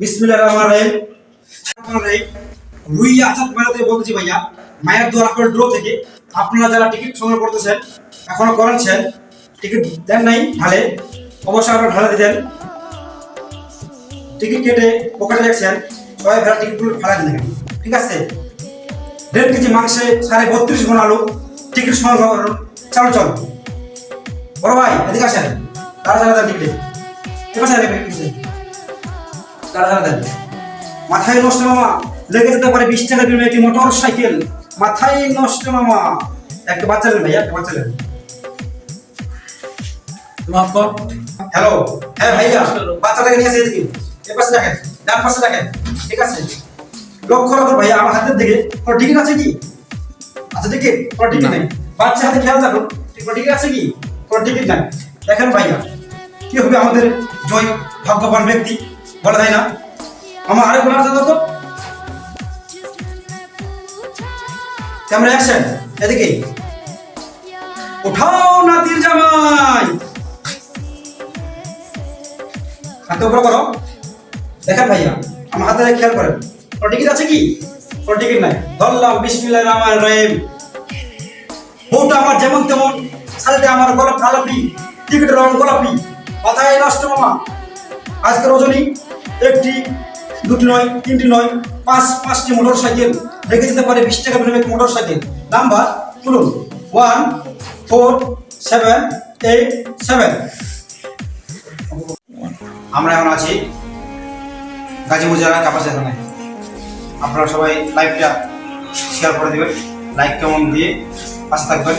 বিসমিল্লাহির রহমানির রহিম। রুই আজাদ মেলাতে বলছি ভাইয়া, মায়ের দোয়ার আপেল ড্র থেকে। আপনারা যারা টিকিট সংগ্রহ করতেছেন, এখনও করেছেন টিকিট দেন নাই, ঢালে। অবশ্যই আপনারা ঢালে দিতেন। টিকিট কেটে পকেটে রাখছেন, সবাই ভেড়া টিকিটগুলো ফেলা দিলেন ঠিক আছে? দেড় কেজি মাংসে সাড়ে বত্রিশ গুণ আলু টিকিট সংগ্রহ চলো চলো। বড় ভাই, এদিকে আসেন। তারা যারা টিকিটে ঠিক আছে দেন মাথায় নষ্ট মামা লেগে যেতে পারে বিশ টাকা বিনিময়ে একটি মোটর সাইকেল। মাথায় নষ্ট মামা। একটা বাচ্চা নেন ভাইয়া একটা বাচ্চা নেন। হ্যালো হ্যাঁ ভাইয়া বাচ্চাটাকে নিয়ে আসে এদিকে। এ পাশে দেখেন ডান পাশে ঠিক আছে? লক্ষ্য রাখুন ভাইয়া আমার হাতের দিকে কোনো টিকিট আছে কি? আচ্ছা টিকিট কোনো টিকিট নেই। বাচ্চা হাতে খেয়াল রাখুন কোনো টিকিট আছে কি? কোনো টিকিট নাই। দেখেন ভাইয়া কি হবে আমাদের জয় ভাগ্যবান ব্যক্তি। বলা যায় না? আমার আরেক কোনো আছে তো ক্যামেরা অ্যাকশন এদিকে। উঠাও নাতির জামাই। হাতে উপরে করো। দেখেন ভাইয়া, আমার হাতে খেয়াল করেন। কোনো টিকিট আছে কি? কোনো টিকিট নাই। ধরলাম বিসমিল্লাহ রহমান রহিম। বউটা আমার যেমন তেমন শাড়িটা আমার গোলাপ গোলাপি টিকিটের রং গোলাপি। মাথায় নষ্ট মামা। আজকে রজনী একটি, দুটি নয়, তিনটি নয়, পাঁচ, পাঁচটি মোটর সাইকেল রেখে যেতে পারে বিশ টাকা বিনিময়ে মোটর সাইকেল নাম্বার তুলুন। One, four, seven, eight, seven. আমরা এখন আছি গাজীপুর জেলার কাপাসি থানায়। আপনারা সবাই লাইভটা শেয়ার করে দেবেন। লাইক কেমন দিয়ে পাশে থাকবেন।